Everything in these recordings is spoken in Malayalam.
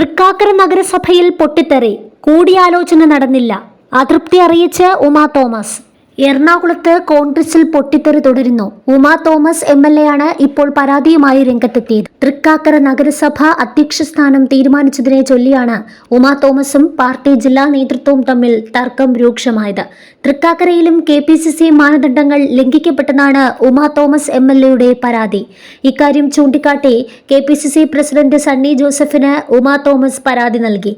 തൃക്കാക്കര നഗരസഭയിൽ പൊട്ടിത്തെറി. കൂടിയാലോചന നടന്നില്ല. അതൃപ്തി അറിയിച്ച് ഉമാ തോമസ്. എറണാകുളത്ത് കോൺഗ്രസിൽ പൊട്ടിത്തെറി തുടരുന്നു. Uma Thomas M L A ആണ് ഇപ്പോൾ പരാതിയുമായി രംഗത്തെത്തിയത്. തൃക്കാക്കര നഗരസഭ അധ്യക്ഷ സ്ഥാനം തീരുമാനിച്ചതിനെ ചൊല്ലിയാണ് ഉമാ തോമസും പാർട്ടി ജില്ലാ നേതൃത്വവും തമ്മിൽ തർക്കം രൂക്ഷമായത്. തൃക്കാക്കരയിലും കെ പി സി സി മാനദണ്ഡങ്ങൾ ലംഘിക്കപ്പെട്ടെന്നാണ് ഉമാ തോമസ് എം എൽ എയുടെ പരാതി. ഇക്കാര്യം ചൂണ്ടിക്കാട്ടി K P C C president Sunny ജോസഫിന് ഉമാ തോമസ് പരാതി നൽകി.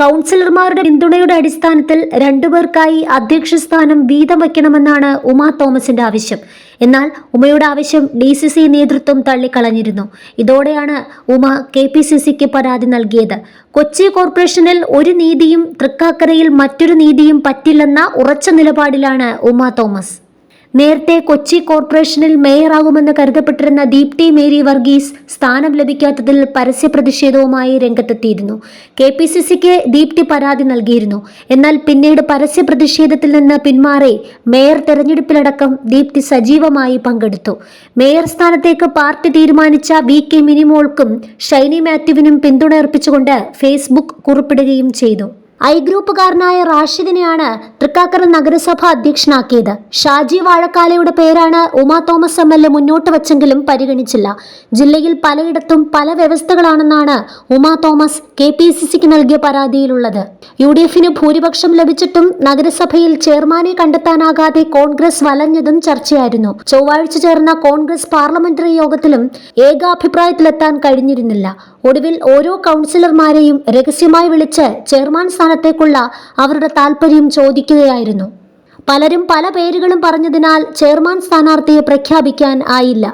കൗൺസിലർമാരുടെ പിന്തുണയുടെ അടിസ്ഥാനത്തിൽ രണ്ടുപേർക്കായി അധ്യക്ഷ സ്ഥാനം വീതം വയ്ക്കണമെന്നാണ് ഉമാ തോമസിന്റെ ആവശ്യം. എന്നാൽ ഉമയുടെ ആവശ്യം ഡി സി സി നേതൃത്വം തള്ളിക്കളഞ്ഞിരുന്നു. ഇതോടെയാണ് ഉമ കെ പി സി സിക്ക് പരാതി നൽകിയത്. കൊച്ചി കോർപ്പറേഷനിൽ ഒരു നീതിയും തൃക്കാക്കരയിൽ മറ്റൊരു നീതിയും പറ്റില്ലെന്ന ഉറച്ച നിലപാടിലാണ് ഉമ തോമസ്. നേരത്തെ കൊച്ചി കോർപ്പറേഷനിൽ മേയറാകുമെന്ന് കരുതപ്പെട്ടിരുന്ന ദീപ്തി മേരി വർഗീസ് സ്ഥാനം ലഭിക്കാത്തതിൽ പരസ്യ പ്രതിഷേധവുമായി രംഗത്തെത്തിയിരുന്നു. കെ പി സി സിക്ക് ദീപ്തി പരാതി നൽകിയിരുന്നു. എന്നാൽ പിന്നീട് പരസ്യ പ്രതിഷേധത്തിൽ നിന്ന് പിന്മാറി മേയർ തെരഞ്ഞെടുപ്പിലടക്കം ദീപ്തി സജീവമായി പങ്കെടുത്തു. മേയർ സ്ഥാനത്തേക്ക് പാർട്ടി തീരുമാനിച്ച വി കെ മിനിമോൾക്കും ഷൈനി മാത്യുവിനും പിന്തുണ അർപ്പിച്ചുകൊണ്ട് ഫേസ്ബുക്ക് കുറിപ്പിടുകയും ചെയ്തു. ഐ ഗ്രൂപ്പുകാരനായ റാഷിദിനെയാണ് തൃക്കാക്കര നഗരസഭ അധ്യക്ഷനാക്കിയത്. ഷാജി വാഴക്കാലയുടെ പേരാണ് Uma Thomas M L A മുന്നോട്ട് വച്ചെങ്കിലും പരിഗണിച്ചില്ല. ജില്ലയിൽ പലയിടത്തും പല വ്യവസ്ഥകളാണെന്നാണ് Uma Thomas K P C സിക്ക് നൽകിയ പരാതിയിലുള്ളത്. യു ഡി എഫിന് ഭൂരിപക്ഷം ലഭിച്ചിട്ടും നഗരസഭയിൽ ചെയർമാനെ കണ്ടെത്താനാകാതെ കോൺഗ്രസ് വലഞ്ഞതും ചർച്ചയായിരുന്നു. ചൊവ്വാഴ്ച ചേർന്ന കോൺഗ്രസ് പാർലമെന്ററി യോഗത്തിലും ഏകാഭിപ്രായത്തിലെത്താൻ കഴിഞ്ഞിരുന്നില്ല. ഒടുവിൽ ഓരോ കൗൺസിലർമാരെയും രഹസ്യമായി വിളിച്ച് ചെയർമാൻ സ്ഥാനത്തേക്കുള്ള അവരുടെ താൽപ്പര്യം ചോദിക്കുകയായിരുന്നു. പലരും പല പേരുകളും പറഞ്ഞതിനാൽ ചെയർമാൻ സ്ഥാനാർത്ഥിയെ പ്രഖ്യാപിക്കാൻ ആയില്ല.